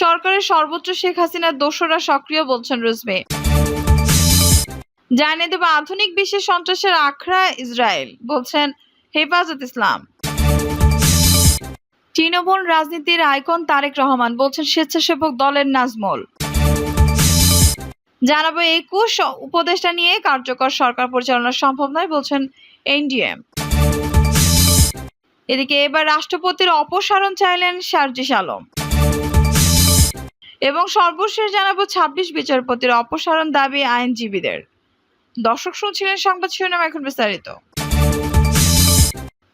সরকারের সর্বোচ্চ শেখ হাসিনার দোসরা সক্রিয় বলছেন রুজবে জানিয়ে দেব আধুনিক বিশ্বে সন্ত্রাসের আখড়া ইসরায়েল, বলছেন হেফাজত ইসলাম। তৃণমূল রাজনীতির আইকন তারেক রহমান, বলছেন স্বেচ্ছাসেবক দলের নাজমুল। জানাব একুশ উপদেষ্টা নিয়ে কার্যকর সরকার পরিচালনা সম্ভব নয়, বলছেন এনডিএম। এদিকে এবার রাষ্ট্রপতির অপসারণ চাইলেন শারজিস আলম। এবং সর্বশেষ জানাব ছাব্বিশ বিচারপতির অপসারণ দাবি আইনজীবীদের। দর্শক শুনছিলেন সংবাদ শিরোনাম এখন বিস্তারিত।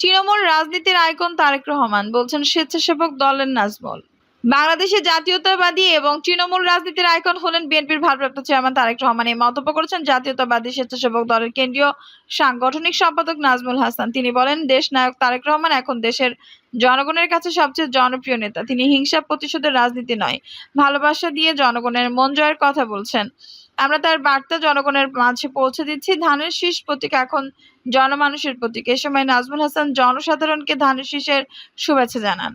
তৃণমূল রাজনীতির আইকন তারেক রহমান বলছেন স্বেচ্ছাসেবক দলের নাজমুল। বাংলাদেশের জাতীয়তাবাদী এবং তৃণমূল রাজনীতির আইকন হলেন বিএনপির ভারপ্রাপ্ত চেয়ারম্যান তারেক রহমান। এই মন্তব্য করেছেন জাতীয়তাবাদী স্বেচ্ছাসেবক দলের কেন্দ্রীয় সাংগঠনিক সম্পাদক নাজমুল হাসান। তিনি বলেন, দেশ নায়ক তারেক রহমান এখন দেশের জনগণের কাছে সবচেয়ে জনপ্রিয় নেতা। তিনি হিংসা প্রতিশোধের রাজনীতি নয়, ভালোবাসা দিয়ে জনগণের মন জয়ের কথা বলছেন। আমরা তার বার্তা জনগণের মাঝে পৌঁছে দিচ্ছি। ধানের শীষ প্রতীক এখন জনমানুষের প্রতীক। এ সময় নাজমুল হাসান জনসাধারণকে ধানের শীষের শুভেচ্ছা জানান।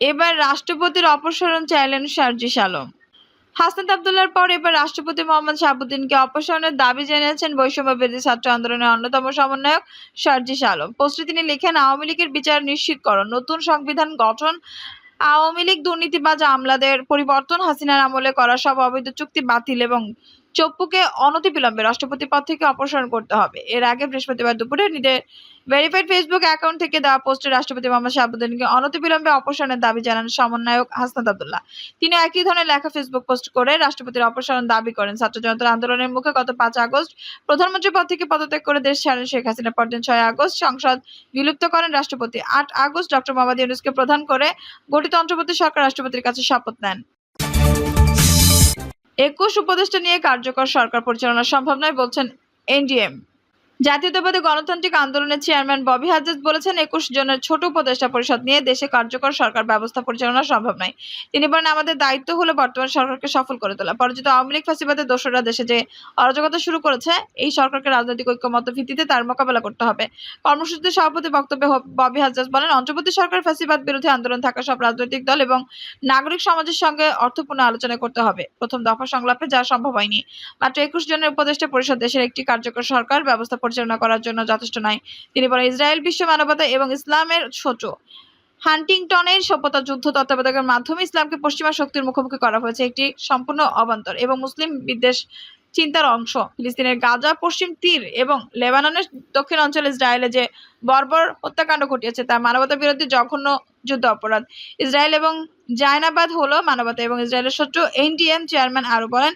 এবার রাষ্ট্রপতির অপসারণ চাইলেন শারজিস আলম হাসনাত আবদুল্লার পর এবার রাষ্ট্রপতি মোহাম্মদ শাহাবুদ্দিনকে অপসারণের দাবি জানিয়েছেন বৈষম্য বিরোধী ছাত্র আন্দোলনের অন্যতম সমন্বয়ক শারজিস আলম পোস্টে তিনি লিখেন, আওয়ামী লীগের বিচার নিশ্চিত নিশ্চিতকরণ, নতুন সংবিধান গঠন, আওয়ামী লীগ দুর্নীতিবাজ আমলাদের পরিবর্তন, হাসিনার আমলে করা সব অবৈধ চুক্তি বাতিল এবং চপ্পুকে অনতিবিলম্বে রাষ্ট্রপতি পদ থেকে অপসারণ করতে হবে। এর আগে বৃহস্পতিবার দুপুরে নিজের ভেরিফাইড ফেসবুক অ্যাকাউন্ট থেকে দেওয়া পোস্টে রাষ্ট্রপতি মোহাম্মদ শাহাবুদ্দিনকে অনতিবিলম্বে অপসারণের দাবি জানান সমন্বয়ক হাসনাত আবদুল্লাহ। তিনি একই ধরনের লেখা ফেসবুক পোস্ট করে রাষ্ট্রপতির অপসারণ দাবি করেন। ছাত্র জনতার আন্দোলনের মুখে গত পাঁচ আগস্ট প্রধানমন্ত্রী পদ থেকে পদত্যাগ করে দেশ ছাড়েন শেখ হাসিনা পরদিন ছয় আগস্ট সংসদ বিলুপ্ত করেন রাষ্ট্রপতি। আট আগস্ট ডক্টর মোহাম্মদ ইউনুসকে প্রধান করে গঠিত অন্তর্বর্তী সরকার রাষ্ট্রপতির কাছে শপথ নেন। একুশ উপদেষ্টা নিয়ে কার্যকর সরকার পরিচালনা সম্ভব নয় বলছেন এনডিএম। জাতীয়তাবাদী গণতান্ত্রিক আন্দোলনের চেয়ারম্যান ববি হাজেজ বলেছেন, একুশ জনের ছোট উপদেষ্টা পরিষদ নিয়ে দেশে কার্যকর সরকার ব্যবস্থা পরিচালনা সম্ভব নয়। তিনি বলেন, আমাদের দায়িত্ব হলো বর্তমান সরকারকে সফল করে তোলা। পরাজিত আওয়ামী লীগ ফাঁসিবাদের দোসররা দেশে যে অরাজকতা শুরু করেছে, এই সরকারকে রাজনৈতিক ঐক্যমত ভিত্তিতে তার মোকাবেলা করতে হবে। কর্মসূচিতে সভাপতি বক্তব্যে ববি হাজেজ বলেন অন্তর্বর্তী সরকার ফাঁসিবাদ বিরোধী আন্দোলন থাকা সব রাজনৈতিক দল এবং নাগরিক সমাজের সঙ্গে অর্থপূর্ণ আলোচনা করতে হবে। প্রথম দফা সংলাপে যা সম্ভব হয়নি। মাত্র একুশ জনের উপদেষ্টা পরিষদ দেশের একটি কার্যকর সরকার ব্যবস্থা পরিচালনা করার জন্য যথেষ্ট নয় তিনি বলেন, ইসরায়েল বিশ্ব মানবতা এবং ইসলামের শত্রু। হান্টিংটনের সভ্যতা, যুদ্ধ তত্ত্বাবধানের মাধ্যমে ইসলামকে পশ্চিমা শক্তির মুখোমুখি করা হয়েছে। একটি সম্পূর্ণ অবান্তর এবং মুসলিম বিদ্বেষ চিন্তার অংশ। ফিলিস্তিনের গাজা, পশ্চিম তীর এবং লেবাননের দক্ষিণ অঞ্চলে ইসরায়েলে যে বর্বর হত্যাকাণ্ড ঘটিয়েছে, তা মানবতা বিরোধী জঘন্য যুদ্ধ অপরাধ। ইসরায়েল এবং জায়নাবাদ হলো মানবতা এবং ইসরায়েলের শত্রু। এনডিএম চেয়ারম্যান আরও বলেন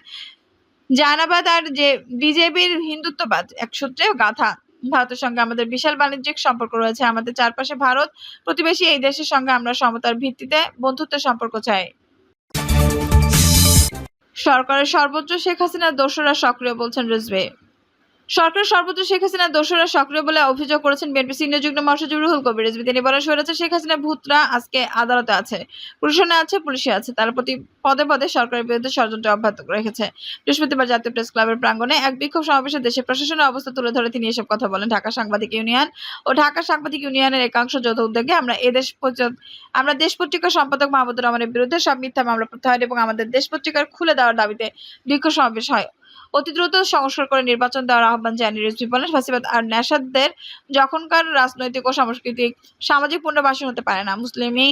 জায়নাবাদ আর যে বিজেপির হিন্দুত্ববাদ, এক সূত্রে গাথা। ভারতের সঙ্গে আমাদের বিশাল বাণিজ্যিক সম্পর্ক রয়েছে আমাদের চারপাশে ভারত। প্রতিবেশী এই দেশের সঙ্গে আমরা সমতার ভিত্তিতে বন্ধুত্বের সম্পর্ক চাই। সরকারের সর্বোচ্চ শেখ হাসিনার দোষরা সক্রিয় বলছেন রিজভে। সরকারের সর্বোচ্চ শেখ হাসিনার দোসরা সক্রিয় বলে অভিযোগ করেছেন বিএনপি সিনিয়র যুগ্ম মহাসচিব রুহুল কবির। রিজভী তিনি বলেন, স্বৈরাচার শেখ হাসিনা ভূতরা আজকে আদালতে আছে। প্রশাসনে আছে, পুলিশে আছে। তার প্রতি পদে পদে সরকারের বিরুদ্ধে ষড়যন্ত্র অব্যাহত রেখেছে। বৃহস্পতিবার জাতীয় প্রেস ক্লাবের প্রাঙ্গণে এক বিক্ষোভ সমাবেশে দেশের প্রশাসনের অবস্থা তুলে ধরে তিনি এসব কথা বলেন। ঢাকা সাংবাদিক ইউনিয়ন ও ঢাকা সাংবাদিক ইউনিয়নের একাংশ যৌথ উদ্যোগে আমরা এদেশ আমরা দেশ পত্রিকার সম্পাদক মাহমুদুর রহমানের বিরুদ্ধে সব মিথ্যা মামলা প্রত্যাহার এবং আমাদের দেশ পত্রিকার খুলে দেওয়ার দাবিতে বিক্ষোভ সমাবেশ হয়। অতি দ্রুত সংস্কার করে নির্বাচন দেওয়ার আহ্বান জানিয়ে রিজভী বলেন ফাঁসিবাদ আর নেশাদের যখনকার রাজনৈতিক ও সাংস্কৃতিক সামাজিক পুনর্বাসন হতে পারে না। মুসলিমই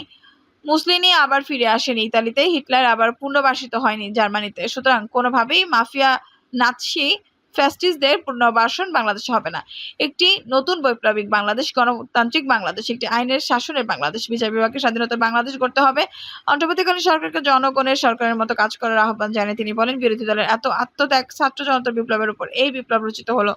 মুসলিনি আবার ফিরে আসেনি। ইতালিতে হিটলার আবার পুনর্বাসিত হয়নি জার্মানিতে। সুতরাং কোনোভাবেই মাফিয়া নাৎসি ফ্যাস্টিসদের পুনর্বাসন বাংলাদেশে হবে না। একটি নতুন বৈপ্লবিক বাংলাদেশ, গণতান্ত্রিক বাংলাদেশ, একটি আইনের শাসনের বাংলাদেশ, বিচার বিভাগের স্বাধীনতা বাংলাদেশ করতে হবে। অন্তর্বর্তীকালীন সরকারকে জনগণের সরকারের মতো কাজ করার আহ্বান জানিয়ে তিনি বলেন, বিরোধী দলের এত আত্মত্যাগ ছাত্র জনতার বিপ্লবের উপর এই বিপ্লব রচিত হলো।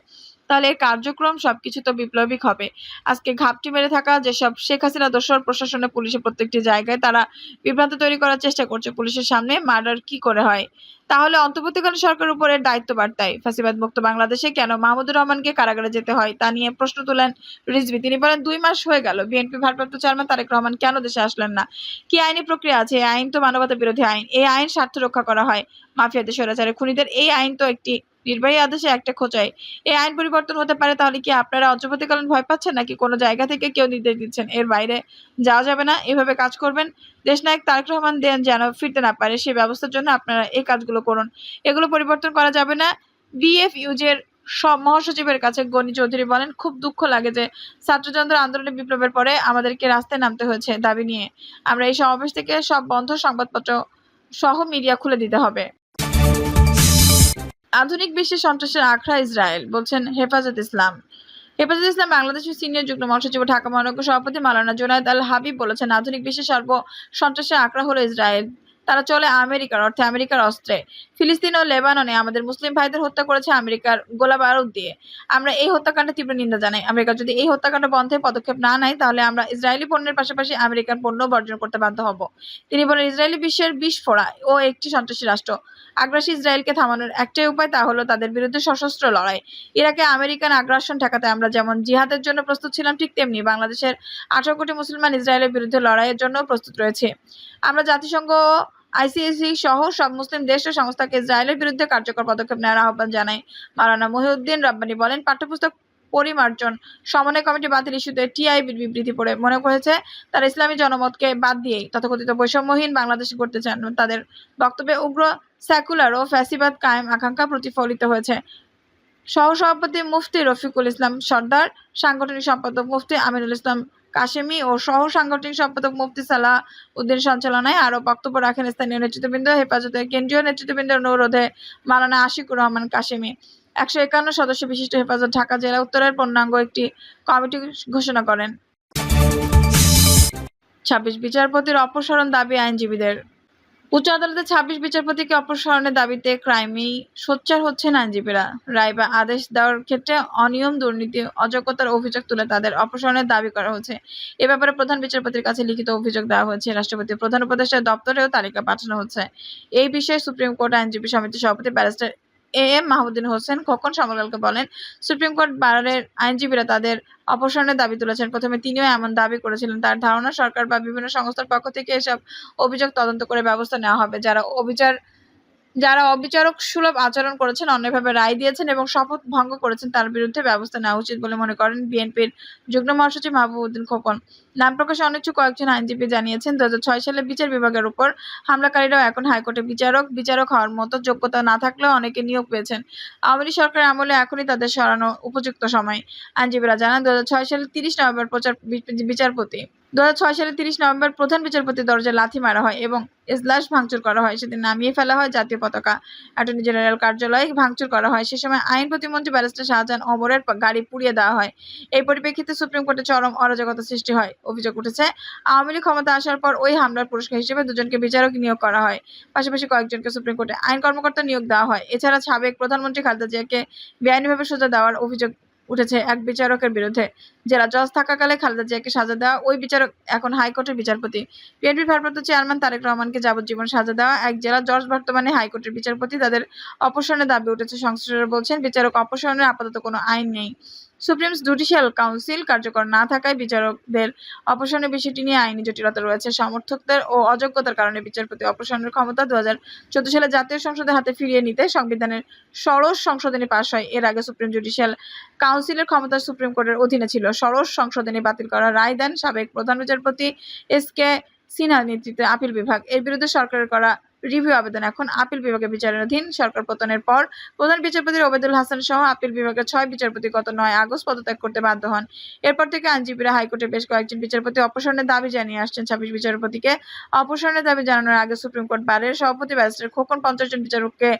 তাহলে এর কার্যক্রম সবকিছু তো বিপ্লবিক হবে। আজকে ঘাপটি মেরে থাকা যেসব শেখ হাসিনা দোসর প্রশাসনে পুলিশের প্রত্যেকটি জায়গায় তারা বিভ্রান্ত তৈরি করার চেষ্টা করছে পুলিশের সামনে, মার্ডার কি করে হয়? তাহলে অন্তর্বর্তীকালীন সরকারের উপর দায়িত্ব বার্তায় ফাঁসিবাদ মুক্ত বাংলাদেশে কেন মাহমুদুর রহমানকে কারাগারে যেতে হয়? তা নিয়ে প্রশ্ন তোলেন রিজভী। তিনি বলেন, দুই মাস হয়ে গেল। বিএনপি ভারপ্রাপ্ত চেয়ারম্যান তারেক রহমান কেন দেশে আসলেন না? কি আইনি প্রক্রিয়া আছে? এই আইন তো মানবতা বিরোধী আইন। এই আইন স্বার্থ রক্ষা করা হয়। মাফিয়াদের স্বৈরাচারে খুনিদের এই আইন তো একটি নির্বাহী আদেশে একটা খোঁচাই এই আইন পরিবর্তন হতে পারে তাহলে কি আপনারা অন্তর্বর্তীকালীন ভয় পাচ্ছেন? নাকি কোনো জায়গা থেকে কেউ নির্দেশ দিচ্ছেন? এর বাইরে যাওয়া যাবে না। এভাবে কাজ করবেন। দেশনায়ক তারেক রহমান দেন যেন ফিরতে না পারে। সেই ব্যবস্থার জন্য আপনারা এই কাজগুলো করুন। এগুলো পরিবর্তন করা যাবে না। বিএফইউজের সব মহাসচিবের কাছে গণি চৌধুরী বলেন, খুব দুঃখ লাগে যে ছাত্রযন্ত্র আন্দোলনে বিপ্লবের পরে আমাদেরকে রাস্তায় নামতে হয়েছে দাবি নিয়ে। আমরা এই সমাবেশ থেকে সব বন্ধ সংবাদপত্র সহ মিডিয়া খুলে দিতে হবে। আধুনিক বিশ্বে সন্ত্রাসের আখড়া ইসরায়েল, বলছেন হেফাজত ইসলাম। হেফাজত ইসলাম বাংলাদেশের সিনিয়র যুগ্ম মহাসচিব ঢাকা মহানগর সভাপতি মালানা জোনায়দ আল হাবিব বলেছেন, আধুনিক বিশ্বে সর্ব সন্ত্রাসের আখড়া হলো ইসরায়েল। তারা চলে আমেরিকার অর্থে আমেরিকার অস্ত্রে। ফিলিস্তিন ও লেবাননে আমাদের মুসলিম ভাইদের হত্যা করেছে আমেরিকার গোলা বারুদ দিয়ে। আমরা এই হত্যাকাণ্ডে তীব্র নিন্দা জানাই। আমেরিকা যদি এই হত্যাকাণ্ড বন্ধে পদক্ষেপ না নেয়, তাহলে আমরা ইসরায়েলি পণ্যের পাশাপাশি আমেরিকান পণ্য বর্জন করতে বাধ্য হব। তিনি বলেন, ইসরায়েলি বিশ্বের বিষ ফোড়া ও একটি সন্ত্রাসী রাষ্ট্র। আগ্রাসী ইসরায়েলকে থামানোর একটাই উপায় তা হলো তাদের বিরুদ্ধে সশস্ত্র লড়াই। ইরাকে আমেরিকান আগ্রাসন ঠেকাতে আমরা যেমন জিহাদের জন্য প্রস্তুত ছিলাম, ঠিক তেমনি বাংলাদেশের আঠারো কোটি মুসলমান ইসরায়েলের বিরুদ্ধে লড়াইয়ের জন্য প্রস্তুত রয়েছে। আমরা জাতিসংঘ আইসিএসি সহ সব মুসলিম দেশ ও সংস্থাকে ইসরায়েলের বিরুদ্ধে কার্যকর পদক্ষেপ নেওয়ার আহ্বান জানায় মাওলানা মহিউদ্দিন রব্বানী বলেন, পাঠ্যপুস্তক পরিমার্জন সমন্বয় কমিটি বাতিল ইস্যুতে টিআইবির বিবৃতি পড়ে মনে করেছে তারা ইসলামী জনমতকে বাদ দিয়েই তথাকথিত বৈষম্যহীন বাংলাদেশ করতে চান। তাদের বক্তব্যে উগ্র সেকুলার ও ফ্যাসিবাদ কায়েম আকাঙ্ক্ষা প্রতিফলিত হয়েছে। সহসভাপতি মুফতি রফিকুল ইসলাম সর্দার, সাংগঠনিক সম্পাদক মুফতি আমিনুল ইসলাম কাশেমি ও সহ সাংগঠনিক সম্পাদক মুফতি সালাহ উদ্দিন সঞ্চালনায় আরও বক্তব্য রাখেন স্থানীয় নেতৃত্ববৃন্দ, হেফাজতে কেন্দ্রীয় নেতৃত্ববৃন্দ অনুরোধে মালানা আশিকুর রহমান কাশেমি। একশো একান্ন সদস্য বিশিষ্ট হেফাজত ঢাকা জেলা উত্তরের পূর্ণাঙ্গ একটি কমিটি ঘোষণা করেন। ছাব্বিশ বিচারপতির অপসারণ দাবি আইনজীবীদের। উচ্চ আদালতে ছাব্বিশ বিচারপতিকে অপসারণের দাবিতে ক্রাইমি সোচ্চার হচ্ছেন আইনজীবীরা। রায় বা আদেশ দেওয়ার ক্ষেত্রে অনিয়ম, দুর্নীতি, অযোগ্যতার অভিযোগ তুলে তাদের অপসারণের দাবি করা হয়েছে এ ব্যাপারে প্রধান বিচারপতির কাছে লিখিত অভিযোগ দেওয়া হয়েছে। রাষ্ট্রপতি প্রধান উপদেষ্টার দপ্তরেও তালিকা পাঠানো হচ্ছে। এই বিষয়ে সুপ্রিম কোর্ট আইনজীবী সমিতির সভাপতি barrister A M Mahmuddin Hossain Khokon সামলালকে বলেন, সুপ্রিম কোর্ট বারের আইনজীবীরা তাদের অপসারণের দাবি তুলেছেন। প্রথমে তিনিও এমন দাবি করেছিলেন, তার ধারণা সরকার বা বিভিন্ন সংস্থার পক্ষ থেকে এসব অভিযোগ তদন্ত করে ব্যবস্থা নেওয়া হবে। যারা অবিচার যারা অবিচারক সুলভ আচরণ করেছেন, অন্যভাবে রায় দিয়েছেন এবং শপথ ভঙ্গ করেছেন, তার বিরুদ্ধে ব্যবস্থা নেওয়া উচিত বলে মনে করেন বিএনপির যুগ্ম মহাসচিব মাহবুবুদ্দিন খোকন। নাম প্রকাশে অনিচ্ছুক কয়েকজন আইনজীবী জানিয়েছেন দু হাজার ছয় সালে বিচার বিভাগের উপর হামলাকারীরাও এখন হাইকোর্টে বিচারক বিচারক হওয়ার মতো যোগ্যতা না থাকলেও অনেকে নিয়োগ পেয়েছেন। আওয়ামী সরকারের আমলে এখনই তাদের সরানো উপযুক্ত সময়। আইনজীবীরা জানান, দুহাজার ছয় সালে তিরিশ নভেম্বর প্রচার বিচারপতি দু সালে তিরিশ নভেম্বর প্রধান বিচারপতি দরজা লাথি মারা হয় এবং এজলাস ভাঙচুর করা হয়। সেদিন নামিয়ে ফেলা হয় জাতীয় পতাকা। অ্যাটর্নি জেনারেল কার্যালয়ে ভাঙচুর করা হয়। সে সময় আইন প্রতিমন্ত্রী ব্যারিস্টার শাহজাহান অমরের গাড়ি পুড়িয়ে দেওয়া হয়। এই পরিপ্রেক্ষিতে সুপ্রিম কোর্টে চরম অরাজকতা সৃষ্টি হয়। অভিযোগ উঠেছে, আওয়ামী লীগ ক্ষমতা আসার পর ওই হামলার পুরস্কার হিসেবে দুজনকে বিচারক নিয়োগ করা হয়। পাশাপাশি কয়েকজনকে সুপ্রিম কোর্টে আইন কর্মকর্তা নিয়োগ দেওয়া হয়। এছাড়া সাবেক প্রধানমন্ত্রী খালেদা জিয়াকে বেআইনিভাবে সোজা দেওয়ার অভিযোগ উঠেছে এক বিচারকের বিরুদ্ধে। জেলা জজ থাকাকালে খালেদা জিয়াকে সাজা দেওয়া ওই বিচারক এখন হাইকোর্টের বিচারপতি। বিএনপির ভারপ্রাপ্ত চেয়ারম্যান তারেক রহমানকে যাবজ্জীবন সাজা দেওয়া এক জেলা জজ বর্তমানে হাইকোর্টের বিচারপতি। তাদের অপসারণের দাবি উঠেছে সংশ্লিষ্টরা বলছেন, বিচারক অপসারণের আপাতত কোনো আইন নেই। সুপ্রিম জুডিশিয়াল কাউন্সিল কার্যকর না থাকায় বিচারকদের অপসারণের বিষয়টি নিয়ে আইনি জটিলতা রয়েছে। সমর্থকদের ও অযোগ্যতার কারণে বিচারপতি অপসারণের ক্ষমতা দু হাজার চোদ্দ সালে জাতীয় সংসদের হাতে ফিরিয়ে নিতে সংবিধানের ষোড়শ সংশোধনী পাশ হয়। এর আগে সুপ্রিম জুডিশিয়াল কাউন্সিলের ক্ষমতা সুপ্রিম কোর্টের অধীনে ছিল। ষোড়শ সংশোধনী বাতিল করার রায় দেন সাবেক প্রধান বিচারপতি এস কে সিনহা নেতৃত্বে আপিল বিভাগ। এর বিরুদ্ধে সরকারের করা রিভিউ আবেদন। এখন আপিল বিভাগের বিচারাধীন সরকার পতনের পর প্রধান বিচারপতি ওবেদুল হাসান সহ আপিল বিভাগের ছয় বিচারপতি গত নয় আগস্ট পদত্যাগ করতে বাধ্য হন। এরপর থেকে আইনজীবীরা হাইকোর্টে বেশ কয়েকজন বিচারপতি অপসারণের দাবি জানিয়ে আসছেন ছাব্বিশ বিচারপতিকে। অপসারণের দাবি জানানোর আগে সুপ্রিম কোর্ট বারের সভাপতি ব্যারিস্টার খোকন পঞ্চাশ জন বিচারককে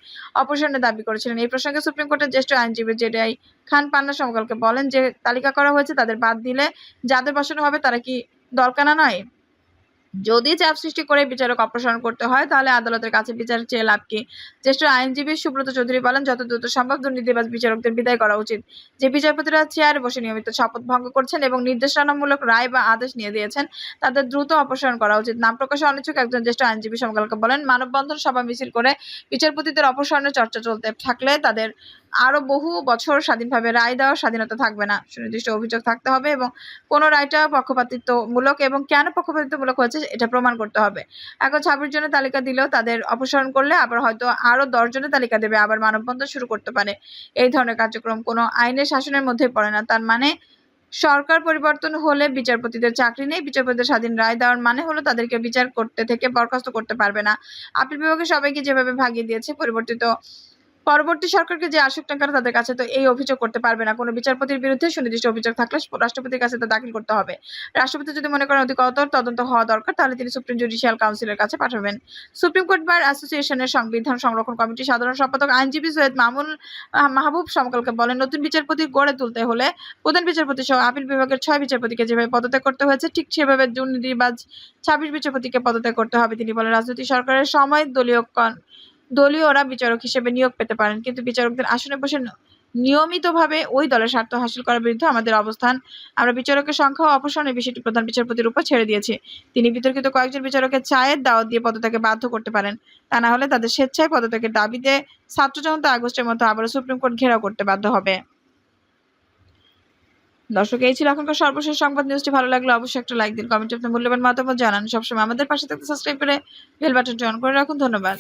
অপসারণের দাবি করেছিলেন। এই প্রসঙ্গে সুপ্রিম কোর্টের জ্যেষ্ঠ আইনজীবী জেডিআই খান পান্না সমকালকে বলেন যে তালিকা করা হয়েছে, তাদের বাদ দিলে যাদের বসানো হবে তারা কি দরকানা নয়? যদি চাপ সৃষ্টি করে বিচারক অপসারণ করতে হয়, তাহলে আদালতের কাছে বিচার চেয়ে লাভ কি? জ্যেষ্ঠ আইনজীবী সুব্রত চৌধুরী বলেন, যত দ্রুত সম্ভব দুর্নীতিবাজ বিচারকদের বিদায় করা উচিত। যে বিচারপতিরা চেয়ারে বসে নিয়মিত শপথ ভঙ্গ করছেন এবং নির্দেশনামূলক রায় বা আদেশ নিয়ে দিয়েছেন, তাদের দ্রুত অপসারণ করা উচিত। নাম প্রকাশে অনিচ্ছুক একজন জ্যেষ্ঠ আইনজীবী সমকালকে বলেন, মানববন্ধন সভা মিছিল করে বিচারপতিদের অপসারণের চর্চা চলতে থাকলে তাদের আরও বহু বছর স্বাধীনভাবে রায় দেওয়ার স্বাধীনতা থাকবে না। সুনির্দিষ্ট অভিযোগ থাকতে হবে এবং কোন রায়টা পক্ষপাতিত্বমূলক এবং কেন পক্ষপাতিত্বমূলক হয়েছে এটা প্রমাণ করতে হবে। এখন ছাব্বিশ জনের তালিকা দিলেও তাদের অপসারণ করলে আবার হয়তো আরও দশ জনের তালিকা দেবে, আবার মানববন্ধন শুরু করতে পারে। এই ধরনের কার্যক্রম কোনো আইনের শাসনের মধ্যে পড়ে না। তার মানে সরকার পরিবর্তন হলে বিচারপতিদের চাকরি নেই, বিচারপতিদের স্বাধীন রায় দেওয়ার মানে হলো তাদেরকে বিচার করতে থেকে বরখাস্ত করতে পারবে না। আপিল বিভাগে সবাইকে যেভাবে ভাগিয়ে দিয়েছে, পরিবর্তিত পরবর্তী সরকারকে যে আসুক কেন তাদের কাছে তো এই অভিযোগ করতে পারবে না। কোনো বিচারপতির বিরুদ্ধে সুনির্দিষ্ট অভিযোগ থাকলে রাষ্ট্রপতির কাছে তা দাখিল করতে হবে। রাষ্ট্রপতি যদি মনে করেন অধিকতর তদন্ত হওয়া দরকার, তাহলে তিনি সুপ্রিম জুডিশিয়াল কাউন্সিলের কাছে পাঠাবেন। সুপ্রিম কোর্ট বার অ্যাসোসিয়েশনের সংবিধান সংরক্ষণ কমিটির সাধারণ সম্পাদক আইনজীবী সৈয়দ মামুন মাহবুব সমকালকে বলেন, নতুন বিচারপতি গড়ে তুলতে হলে প্রধান বিচারপতি সহ আপিল বিভাগের ছয় বিচারপতিকে যেভাবে পদত্যাগ করতে হয়েছে, ঠিক সেভাবে দুর্নীতিবাজ ছাব্বিশ বিচারপতিকে পদত্যাগ করতে হবে। তিনি বলেন, রাজনৈতিক সরকারের সময় দলীয় দলীয়রা বিচারক হিসেবে নিয়োগ পেতে পারেন, কিন্তু বিচারকদের আসনে বসে নিয়মিতভাবে ওই দলের স্বার্থ হাসিল করার বিরুদ্ধে আমাদের অবস্থান। আমরা বিচারকের সংখ্যা অপসারণের বিষয়টি প্রধান বিচারপতির উপর ছেড়ে দিয়েছি। তিনি বিতর্কিত কয়েকজন বিচারকের চায়ের দাওয়াত দিয়ে পদত্যাগে বাধ্য করতে পারেন। তা না হলে তাদের স্বেচ্ছায় পদত্যাগের দাবিতে ছাত্র জনতা আগস্টের মতো আবারও সুপ্রিম কোর্ট ঘেরাও করতে বাধ্য হবে। দর্শক, এই ছিল এখনকার সর্বশেষ সংবাদ। নিউজটি ভালো লাগলে অবশ্যই একটা লাইক দিন, কমেন্টে আপনার মূল্যবান মতামত জানান। সবসময় আমাদের পাশে থাকতে সাবস্ক্রাইব করে বেল বাটনটি অন করে রাখুন। ধন্যবাদ।